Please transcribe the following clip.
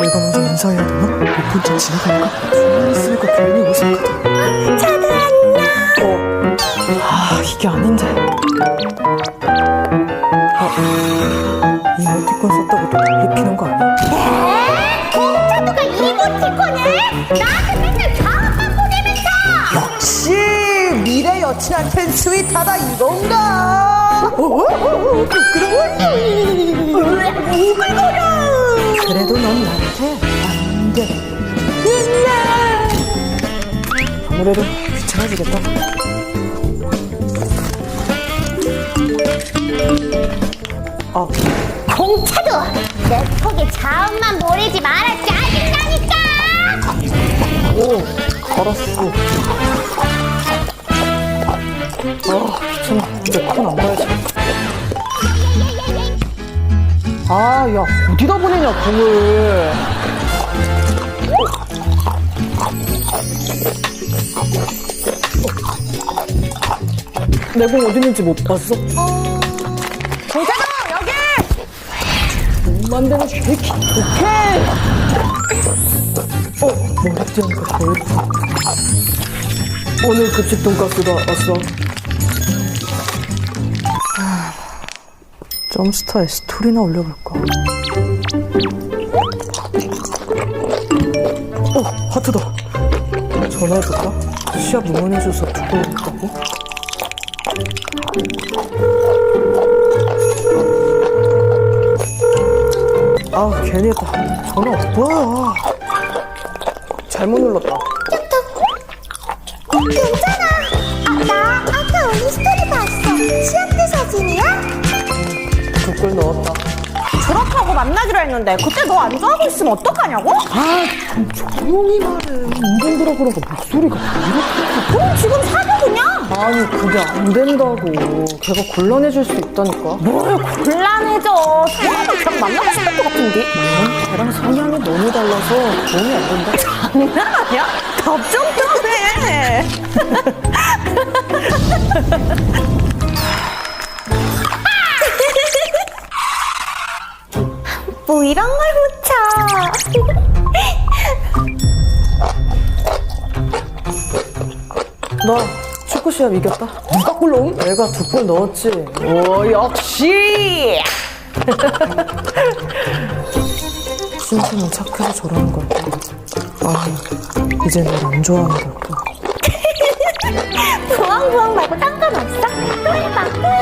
내가 먼저 인사해야 되나? 못본척 지나갈까? 가만히 있으니까 괜히 어색하다. 저도 안녕. 어. 아, 이게 아닌데. 아, 이모티콘 썼다고 또 난리 피는 거 아니야? 에? 공차도가 이모티콘을? 나한테 맨날 자음만 보내면서. 역시 미래 여친한텐 스윗하다 이건가? 어? 어? 어? 부끄러워? 우글거려. 그래도 넌 나한테 안 돼. 아무래도 귀찮아지겠다. 아, 공차도 내 톡에 자음만 보내지 마라 짜증나니까. 오, 알았어. 아, 귀찮아. 이제 폰안 봐야 아, 야, 어디다 보내냐, 공을. 내 공 어디 있는지 못 봤어? 공차도 여기. 못 만드는 케이크. 오케이. 어, 머리띠 하니까 더 예뻐. 오늘 급식 돈가스가 왔어. 점스타에 스토리나 올려볼까? 어, 하트다. 전화해볼까? 시합 응원해줘서 있다고? 아, 괜히 했다. 전화 뭐야? 잘못 눌렀다. 괜찮 댓글 넣었다. 졸업하고 만나기로 했는데 그때 너 안 좋아하고 있으면 어떡하냐고? 아, 좀 조용히 말해. 운전 들어보니까 목소리가 왜 이렇게. 그럼 지금 사겨 그냥 아니, 그게 안 된다고. 걔가 곤란해질 수 있다니까. 뭘 곤란해져 사람도 그냥 만나고 싶을 것 같은데 어? 걔랑 성향이 너무 달라서 도움이 안 된다. 장난 아니야? 답좀 떠내 뭐 이런 걸 묻혀. 나 축구 시합 이겼다. 누가 골 넣은? 내가 두 골 넣었지. 오, 역시! 신수는 착해서 저러는 걸까? 아, 이제 날 안 좋아하는 걸까? 부엉부엉 말고 딴건 없어? 또 해봐.